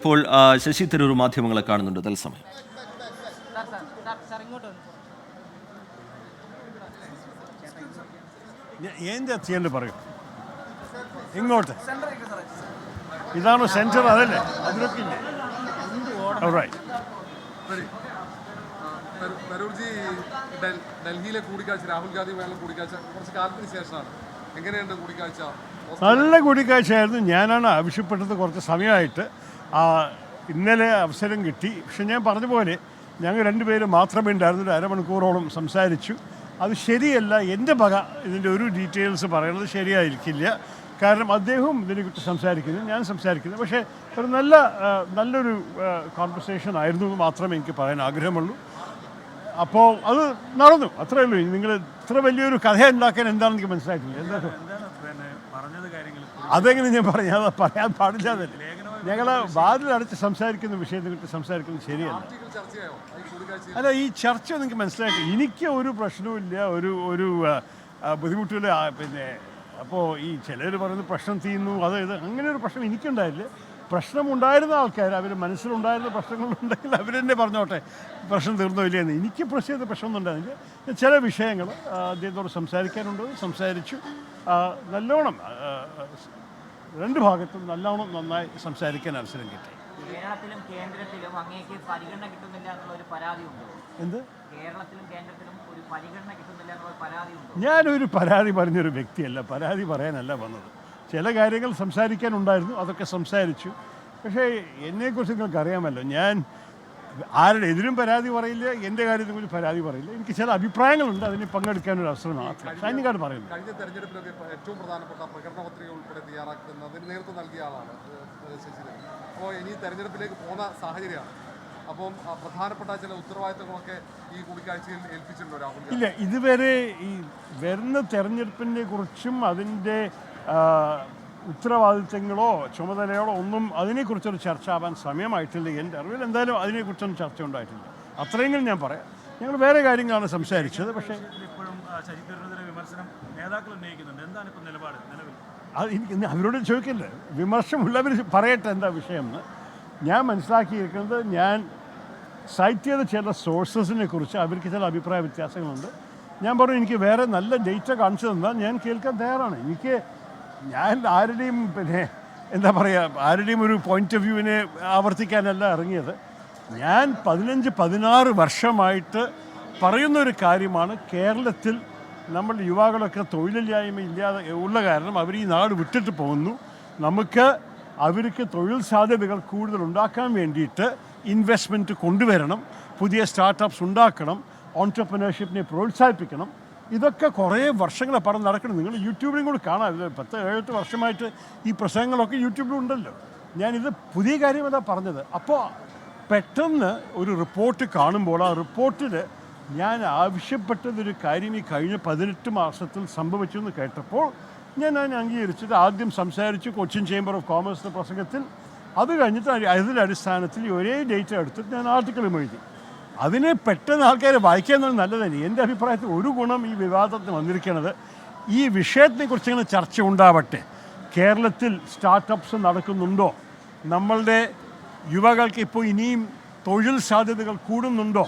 ഇപ്പോൾ ശശി തരൂർ മാധ്യമങ്ങളെ കാണുന്നുണ്ട്. തത്സമയം. എന്താ ചെയ്യേണ്ടത് പറയൂ. ഇങ്ങോട്ട്. ഇതാണോ സെന്റർ അതല്ലേ? അതിലൊക്കെ ഇല്ലേ തരൂർജി ഡൽ- ഡൽഹിയിലെ കൂടിക്കാഴ്ച രാഹുൽ ഗാന്ധിയുമായുള്ള കൂടിക്കാഴ്ച കുറച്ച് കാലത്തിന് ശേഷമാണ്. എങ്ങനെയുണ്ട് കൂടിക്കാഴ്ച? നല്ല കൂടിക്കാഴ്ചയായിരുന്നു. ഞാനാണ് ആവശ്യപ്പെട്ടത് കുറച്ച് സമയമായിട്ട്. ഇന്നലെ അവസരം കിട്ടി. പക്ഷെ ഞാൻ പറഞ്ഞ പോലെ ഞങ്ങൾ രണ്ടുപേരും മാത്രമേ ഉണ്ടായിരുന്നു ഒരു അരമണിക്കൂറോളം സംസാരിച്ചു. അത് ശരിയല്ല. എന്റെ വക ഇതിന്റെ ഒരു ഡീറ്റെയിൽസ് പറയുന്നത് ശരിയായിരിക്കില്ല. കാരണം അദ്ദേഹവും ഇതിനെക്കുറിച്ച് സംസാരിക്കുന്നു. ഞാൻ സംസാരിക്കുന്നു. പക്ഷേ ഒരു നല്ല നല്ലൊരു കോൺവെർസേഷൻ ആയിരുന്നു എന്ന് മാത്രമേ എനിക്ക് പറയാൻ ആഗ്രഹമുള്ളൂ. അപ്പോൾ അത് നടന്നു. അത്രേ ഉള്ളൂ. നിങ്ങൾ ഇത്ര വലിയൊരു കഥ ഉണ്ടാക്കാൻ എന്താണെന്ന് എനിക്ക് മനസ്സിലായിട്ടില്ല. എന്താ? അതെങ്ങനെ ഞാൻ പറഞ്ഞു അത് പറയാൻ പാടില്ല ഞങ്ങൾ വാതിലടച്ച് സംസാരിക്കുന്ന വിഷയത്തെ കുറിച്ച് സംസാരിക്കുന്നത് ശരിയല്ല. അല്ല ഈ ചർച്ച നിങ്ങൾക്ക് മനസ്സിലാക്കി. എനിക്ക് ഒരു പ്രശ്നവുമില്ല ഒരു ഒരു ബുദ്ധിമുട്ടില്ല പിന്നെ അപ്പോൾ ഈ ചിലർ പറയുന്നത് പ്രശ്നം തീരുന്നു അത് ഇത് അങ്ങനെ ഒരു പ്രശ്നം എനിക്കുണ്ടായില്ല. പ്രശ്നമുണ്ടായിരുന്ന ആൾക്കാർ അവർ മനസ്സിലുണ്ടായിരുന്ന പ്രശ്നങ്ങളുണ്ടെങ്കിൽ അവർ തന്നെ പറഞ്ഞോട്ടെ പ്രശ്നം തീർന്നോ ഇല്ലയെന്ന് എനിക്ക് പ്രശ്നത്തെ പ്രശ്നമൊന്നും ഉണ്ടായിരുന്നില്ല. ചില വിഷയങ്ങൾ അദ്ദേഹത്തോട് സംസാരിക്കാനുണ്ട്. സംസാരിച്ചു. നല്ലോണം രണ്ട് ഭാഗത്തും നല്ലോണം നന്നായി സംസാരിക്കാൻ അവസരം കിട്ടി. കേരളത്തിലും കേന്ദ്രത്തിലും അങ്ങേക്ക് പരിഗണന കിട്ടുന്നില്ല എന്നുള്ള ഒരു പരാതി ഉണ്ട്? എന്ത്? കേരളത്തിലും കേന്ദ്രത്തിലും ഒരു പരിഗണന കിട്ടുന്നില്ല എന്നുള്ള പരാതി ഉണ്ട്? ഞാനൊരു പരാതി പറഞ്ഞൊരു വ്യക്തിയല്ല. പരാതി പറയാനല്ല വന്നത്. ചില കാര്യങ്ങൾ സംസാരിക്കാനുണ്ടായിരുന്നു അതൊക്കെ സംസാരിച്ചു. പക്ഷേ എന്നെക്കുറിച്ച് നിങ്ങൾക്ക് അറിയാമല്ലോ ഞാൻ ആരുടെ എതിരും പരാതി പറയില്ല എന്റെ കാര്യത്തിൽ പോലും പരാതി പറയില്ല. എനിക്ക് ചില അഭിപ്രായങ്ങളുണ്ട് അതിന് പങ്കെടുക്കാനൊരു അവസരം മാത്രം. ഷൈനിക്കാട് പറയുന്നു കഴിഞ്ഞ തെരഞ്ഞെടുപ്പിലൊക്കെ ഏറ്റവും പ്രധാനപ്പെട്ട പ്രകടന പത്രിക ഉൾപ്പെടെ തയ്യാറാക്കുന്നതിന് നേതൃത്വം നൽകിയ ആളാണ് അപ്പോൾ ഇനി തെരഞ്ഞെടുപ്പിലേക്ക് പോകുന്ന സാഹചര്യമാണ്. അപ്പം പ്രധാനപ്പെട്ട ചില ഉത്തരവാദിത്തങ്ങളൊക്കെ ഈ കൂടിക്കാഴ്ചയിൽ ഏൽപ്പിച്ചിട്ടുണ്ട് രാഹുൽ ഇല്ല ഇതുവരെ ഈ വരുന്ന തെരഞ്ഞെടുപ്പിനെ കുറിച്ചും അതിന്റെ ഉത്തരവാദിത്തങ്ങളോ ചുമതലകളോ ഒന്നും അതിനെക്കുറിച്ചൊരു ചർച്ച ആവാൻ സമയമായിട്ടില്ല. എന്റെ അറിവിൽ എന്തായാലും അതിനെക്കുറിച്ചൊന്നും ചർച്ച ഉണ്ടായിട്ടില്ല അത്രയെങ്കിലും ഞാൻ പറയാം. ഞങ്ങൾ വേറെ കാര്യങ്ങളാണ് സംസാരിച്ചത് പക്ഷേ അത് എനിക്ക് അവരോട് ചോദിക്കില്ല. വിമർശമുള്ളവർ പറയട്ടെ എന്താ വിഷയം എന്ന് ഞാൻ മനസ്സിലാക്കിയിരിക്കുന്നത് ഞാൻ സൈറ്റ് ചെയ്ത ചില സോഴ്സസിനെ കുറിച്ച് അവർക്ക് ചില അഭിപ്രായ വ്യത്യാസങ്ങളുണ്ട്. ഞാൻ പറഞ്ഞു എനിക്ക് വേറെ നല്ല ഡേറ്റ കാണിച്ചു തന്നാൽ ഞാൻ കേൾക്കാൻ തയ്യാറാണ്. എനിക്ക് ഞാൻ ആരുടെയും പിന്നെ എന്താ പറയുക ആരുടെയും ഒരു പോയിന്റ് ഓഫ് വ്യൂവിനെ ആവർത്തിക്കാനല്ല ഇറങ്ങിയത്. ഞാൻ പതിനഞ്ച് പതിനാറ് വർഷമായിട്ട് പറയുന്ന ഒരു കാര്യമാണ് കേരളത്തിൽ നമ്മൾ യുവാക്കളൊക്കെ തൊഴിലില്ലായ്മ ഇല്ലാതെ ഉള്ള കാരണം അവർ ഈ നാട് വിട്ടിട്ട് പോകുന്നു. നമുക്ക് അവർക്ക് തൊഴിൽ സാധ്യതകൾ കൂടുതൽ ഉണ്ടാക്കാൻ വേണ്ടിയിട്ട് ഇൻവെസ്റ്റ്മെന്റ് കൊണ്ടുവരണം പുതിയ സ്റ്റാർട്ടപ്സ് ഉണ്ടാക്കണം ഓൺടർപ്രനർഷിപ്പിനെ പ്രോത്സാഹിപ്പിക്കണം. ഇതൊക്കെ കുറേ വർഷങ്ങളെ പറഞ്ഞ് നടക്കണം നിങ്ങൾ യൂട്യൂബിലും കൂടി കാണാം. ഇത് പത്ത് ഏഴെട്ട് വർഷമായിട്ട് ഈ പ്രസംഗങ്ങളൊക്കെ യൂട്യൂബിലുണ്ടല്ലോ ഞാനിത് പുതിയ കാര്യം എന്താ പറഞ്ഞത്. അപ്പോൾ പെട്ടെന്ന് ഒരു റിപ്പോർട്ട് കാണുമ്പോൾ ആ റിപ്പോർട്ടിൽ ഞാൻ ആവശ്യപ്പെട്ടതൊരു കാര്യം ഈ കഴിഞ്ഞ പതിനെട്ട് മാസത്തിൽ സംഭവിച്ചു എന്ന് കേട്ടപ്പോൾ ഞാൻ അതിനെ അംഗീകരിച്ചിട്ട് ആദ്യം സംസാരിച്ചു കൊച്ചിൻ ചേംബർ ഓഫ് കോമേഴ്സിന്റെ പ്രസംഗത്തിൽ. അത് കഴിഞ്ഞിട്ട് അതി- അതിന്റെ അടിസ്ഥാനത്തിൽ ഒരേ ഡേറ്റ് എടുത്തിട്ട് ഞാൻ ആർട്ടിക്കിളും എഴുതി. അതിനെ പെട്ടെന്ന് ആൾക്കാർ വായിക്കാന്നുള്ള നല്ലതന്നെ എന്റെ അഭിപ്രായത്തിൽ ഒരു ഗുണം ഈ വിവാദത്തിന് വന്നിരിക്കുന്നത് ഈ വിഷയത്തെക്കുറിച്ച് ഇങ്ങനെ ചർച്ച ഉണ്ടാവട്ടെ. കേരളത്തിൽ സ്റ്റാർട്ടപ്സ് നടക്കുന്നുണ്ടോ? നമ്മളുടെ യുവകൾക്ക് ഇപ്പോൾ ഇനിയും തൊഴിൽ സാധ്യതകൾ കൂടുന്നുണ്ടോ?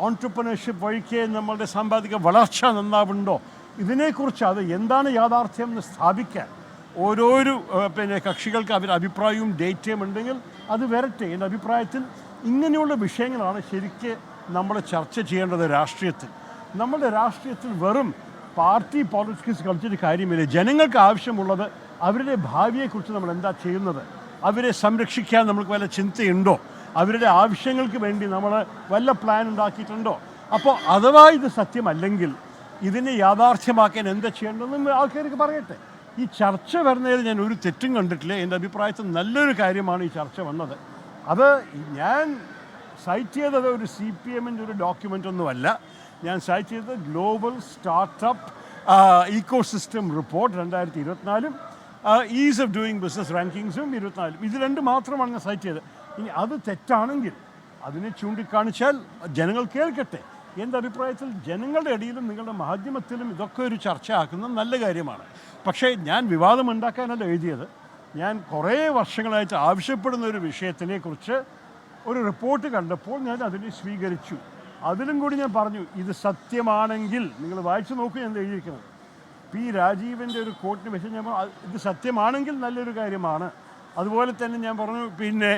ഓൺടർപ്രണർഷിപ്പ് വഴിക്ക് നമ്മളുടെ സാമ്പത്തിക വളർച്ച നന്നാവുന്നുണ്ടോ ഇതിനെക്കുറിച്ച് അത് എന്താണ് യാഥാർത്ഥ്യം എന്ന് സ്ഥാപിക്കാൻ ഓരോരോ പിന്നെ കക്ഷികൾക്ക് അവർ അഭിപ്രായവും ഡേറ്റയും ഉണ്ടെങ്കിൽ അത് വരട്ടെ. എന്റെ അഭിപ്രായത്തിൽ ഇങ്ങനെയുള്ള വിഷയങ്ങളാണ് ശരിക്ക് നമ്മൾ ചർച്ച ചെയ്യേണ്ടത് രാഷ്ട്രീയത്തിൽ. നമ്മുടെ രാഷ്ട്രീയത്തിൽ വെറും പാർട്ടി പോളിറ്റിക്സ് കളിച്ചിട്ട് കാര്യമില്ല. ജനങ്ങൾക്ക് ആവശ്യമുള്ളത് അവരുടെ ഭാവിയെക്കുറിച്ച് നമ്മൾ എന്താ ചെയ്യുന്നത്? അവരെ സംരക്ഷിക്കാൻ നമുക്ക് വല്ല ചിന്തയുണ്ടോ? അവരുടെ ആവശ്യങ്ങൾക്ക് വേണ്ടി നമ്മൾ വല്ല പ്ലാൻ ഉണ്ടാക്കിയിട്ടുണ്ടോ? അപ്പോൾ അഥവാ ഇത് സത്യമല്ലെങ്കിൽ ഇതിനെ യാഥാർത്ഥ്യമാക്കാൻ എന്താ ചെയ്യേണ്ടതെന്ന് ആൾക്കാർക്ക് പറയട്ടെ. ഈ ചർച്ച വരുന്നതിൽ ഞാൻ ഒരു തെറ്റും കണ്ടിട്ടില്ല. എന്റെ അഭിപ്രായത്തിൽ നല്ലൊരു കാര്യമാണ് ഈ ചർച്ച വന്നത്. അത് ഞാൻ സൈറ്റ് ചെയ്തത് ഒരു സി പി എമ്മിന്റെ ഒരു ഡോക്യുമെന്റ് ഒന്നുമല്ല. ഞാൻ സൈറ്റ് ചെയ്തത് global startup ecosystem report രണ്ടായിരത്തി ഇരുപത്തിനാലും ഈസ് ഓഫ് ഡൂയിങ് ബിസിനസ് റാങ്കിങ്സും ഇരുപത്തിനാലും. ഇത് രണ്ട് മാത്രമാണ് ഞാൻ സൈറ്റ് ചെയ്തത്. ഇനി അത് തെറ്റാണെങ്കിൽ അതിനെ ചൂണ്ടിക്കാണിച്ചാൽ ജനങ്ങൾ കേൾക്കട്ടെ. എന്റെ അഭിപ്രായത്തിൽ ജനങ്ങളുടെ ഇടയിലും നിങ്ങളുടെ മാധ്യമത്തിലും ഇതൊക്കെ ഒരു ചർച്ച ചർച്ചയാക്കുന്നത് നല്ല കാര്യമാണ്. പക്ഷേ ഞാൻ വിവാദമുണ്ടാക്കാനല്ല എഴുതിയത്. ഞാൻ കുറേ വർഷങ്ങളായിട്ട് ആവശ്യപ്പെടുന്ന ഒരു വിഷയത്തിനെ കുറിച്ച് ഒരു റിപ്പോർട്ട് കണ്ടപ്പോൾ ഞാൻ അതിനെ സ്വീകരിച്ചു. അതിലും കൂടി ഞാൻ പറഞ്ഞു ഇത് സത്യമാണെങ്കിൽ നിങ്ങൾ വായിച്ചു നോക്കൂ ഞാൻ എഴുതിയിരിക്കുന്നത്. പി രാജീവിന്റെ ഒരു കോട്ടിന് വെച്ച് ഞാൻ ഇത് സത്യമാണെങ്കിൽ നല്ലൊരു കാര്യമാണ്. അതുപോലെ തന്നെ ഞാൻ പറഞ്ഞു പിന്നെ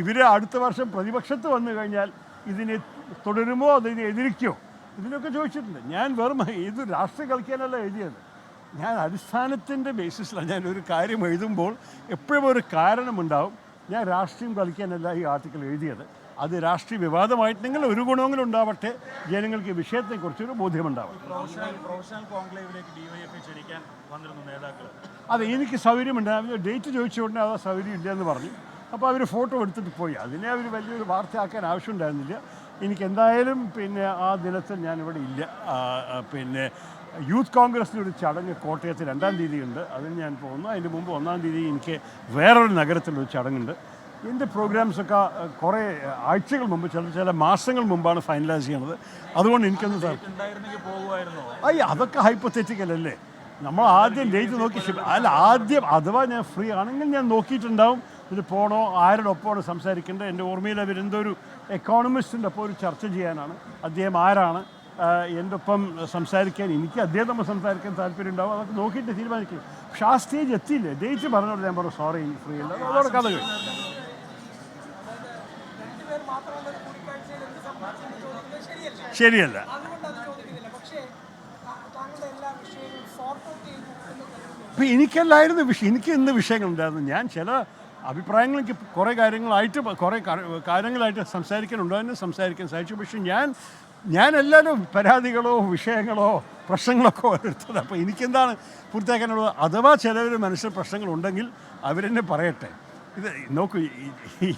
ഇവർ അടുത്ത വർഷം പ്രതിപക്ഷത്ത് വന്നു കഴിഞ്ഞാൽ ഇതിനെ തുടരുമോ അതിനെ എതിരിക്കോ ഇതിനൊക്കെ ചോദിച്ചിട്ടുണ്ട്. ഞാൻ വെറും ഇത് രാഷ്ട്രീയം കളിക്കാനല്ല എഴുതിയത്. ഞാൻ അടിസ്ഥാനത്തിന്റെ ബേസിസിലാണ് ഞാൻ ഒരു കാര്യം എഴുതുമ്പോൾ എപ്പോഴും ഒരു കാരണമുണ്ടാവും. ഞാൻ രാഷ്ട്രീയം കളിക്കാനല്ല ഈ ആർട്ടിക്കിൾ എഴുതിയത്. അത് രാഷ്ട്രീയ വിവാദമായിട്ടുണ്ടെങ്കിൽ ഒരു ഗുണമെങ്കിലും ഉണ്ടാവട്ടെ ജനങ്ങൾക്ക് വിഷയത്തെക്കുറിച്ചൊരു ബോധ്യമുണ്ടാവും അതെ എനിക്ക് സൗകര്യമുണ്ട്. ഡേറ്റ് ചോദിച്ചുകൊണ്ട് അത് സൗകര്യം ഇല്ലയെന്ന് പറഞ്ഞു. അപ്പോൾ അവർ ഫോട്ടോ എടുത്തിട്ട് പോയി. അതിനെ അവർ വലിയൊരു വാർത്തയാക്കാൻ ആവശ്യമുണ്ടായിരുന്നില്ല. എനിക്ക് എന്തായാലും പിന്നെ ആ ദിനത്തിൽ ഞാനിവിടെ ഇല്ല. പിന്നെ യൂത്ത് കോൺഗ്രസിന്റെ ഒരു ചടങ്ങ് കോട്ടയത്ത് രണ്ടാം തീയതി ഉണ്ട് അതിന് ഞാൻ പോകുന്നു അതിന് മുമ്പ് ഒന്നാം തീയതി എനിക്ക് വേറൊരു നഗരത്തിലൊരു ചടങ്ങുണ്ട്. എന്റെ പ്രോഗ്രാംസൊക്കെ കുറേ ആഴ്ചകൾ മുമ്പ് ചില ചില മാസങ്ങൾ മുമ്പാണ് ഫൈനലൈസ് ചെയ്യുന്നത് അതുകൊണ്ട് എനിക്കൊന്ന് അയ്യ അതൊക്കെ ഹൈപ്പത്തെറ്റിക്കൽ അല്ലേ? നമ്മൾ ആദ്യം ഡേറ്റ് നോക്കി അല്ല ആദ്യം അഥവാ ഞാൻ ഫ്രീ ആണെങ്കിൽ ഞാൻ നോക്കിയിട്ടുണ്ടാവും. ഇത് പോകണോ ആരുടെ ഒപ്പമാണ് സംസാരിക്കേണ്ടത്? എന്റെ ഓർമ്മയിൽ അവരെന്തോ ഒരു എക്കോണമിസ്റ്റിന്റെ ഒപ്പം ഒരു ചർച്ച ചെയ്യാനാണ്. അദ്ദേഹം ആരാണ്? എന്റെ ഒപ്പം സംസാരിക്കാൻ എനിക്ക് അദ്ദേഹം സംസാരിക്കാൻ താല്പര്യം ഉണ്ടാവും അതൊക്കെ നോക്കിയിട്ട് തീരുമാനിക്കും. പക്ഷെ ആ സ്റ്റേജ് എത്തിയില്ല? ജയിച്ച് പറഞ്ഞോട് ഞാൻ പറഞ്ഞു സോറി ഫ്രീ അല്ല അതോടെ കഥ കഴിഞ്ഞു. ശരിയല്ല. ഇപ്പം എനിക്കല്ലായിരുന്നു വിഷയം എനിക്ക് ഇന്ന് വിഷയങ്ങളുണ്ടായിരുന്നു. ഞാൻ ചില അഭിപ്രായങ്ങൾ എനിക്ക് കുറേ കാര്യങ്ങളായിട്ട് കുറേ കാര്യങ്ങളായിട്ട് സംസാരിക്കാനുണ്ട്. തന്നെ സംസാരിക്കാൻ സാധിച്ചു. പക്ഷെ ഞാൻ ഞാൻ എല്ലാവരും പരാതികളോ വിഷയങ്ങളോ പ്രശ്നങ്ങളൊക്കെ എടുത്തത് അപ്പോൾ എനിക്കെന്താണ് പൂർത്തിയാക്കാനുള്ളത്? അഥവാ ചിലവർ മനസ്സിൽ പ്രശ്നങ്ങളുണ്ടെങ്കിൽ അവരെന്നെ പറയട്ടെ. ഇത് നോക്കൂ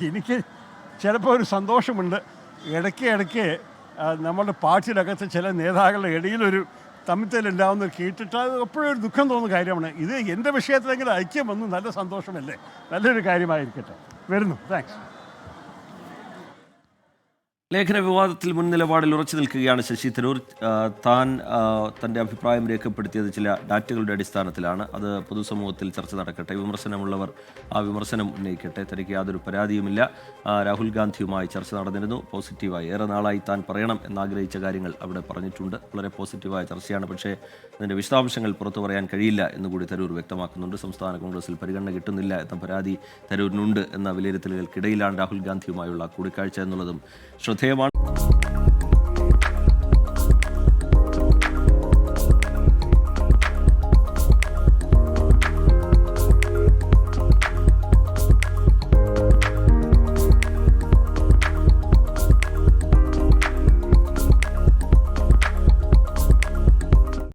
എനിക്ക് ചിലപ്പോൾ ഒരു സന്തോഷമുണ്ട്. ഇടയ്ക്ക് ഇടയ്ക്ക് നമ്മുടെ പാർട്ടിയിലകത്ത് ചില നേതാക്കളുടെ ഇടയിലൊരു തമ്മിത്തലുണ്ടാവുന്നത് കേട്ടിട്ട് അത് എപ്പോഴും ഒരു ദുഃഖം തോന്നുന്ന കാര്യമാണ്. ഇത് എന്റെ വിഷയത്തിലെങ്കിലും ഐക്യം വന്നു നല്ല സന്തോഷമല്ലേ? നല്ലൊരു കാര്യമായിരിക്കട്ടെ. വരുന്നു. താങ്ക്സ് ലേഖന വിവാദത്തിൽ മുൻ നിലപാടിൽ ഉറച്ചു നിൽക്കുകയാണ് ശശി തരൂർ. താൻ തന്റെ അഭിപ്രായം രേഖപ്പെടുത്തിയത് ചില ഡാറ്റകളുടെ അടിസ്ഥാനത്തിലാണ്. അത് പൊതുസമൂഹത്തിൽ ചർച്ച നടക്കട്ടെ വിമർശനമുള്ളവർ ആ വിമർശനം ഉന്നയിക്കട്ടെ. തനിക്ക് യാതൊരു പരാതിയുമില്ല. രാഹുൽ ഗാന്ധിയുമായി ചർച്ച നടന്നിരുന്നു. പോസിറ്റീവായി. ഏറെ നാളായി താൻ പറയണം എന്നാഗ്രഹിച്ച കാര്യങ്ങൾ അവിടെ പറഞ്ഞിട്ടുണ്ട്. വളരെ പോസിറ്റീവായ ചർച്ചയാണ്. പക്ഷേ അതിന്റെ വിശദാംശങ്ങൾ പുറത്തു പറയാൻ കഴിയില്ല എന്നുകൂടി തരൂർ വ്യക്തമാക്കുന്നുണ്ട്. സംസ്ഥാന കോൺഗ്രസിൽ പരിഗണന കിട്ടുന്നില്ല എന്ന പരാതി തരൂരിനുണ്ട് എന്ന വിലയിരുത്തലുകൾക്കിടയിലാണ് രാഹുൽ ഗാന്ധിയുമായുള്ള കൂടിക്കാഴ്ച എന്നുള്ളതും ശ്രദ്ധേയമാണ്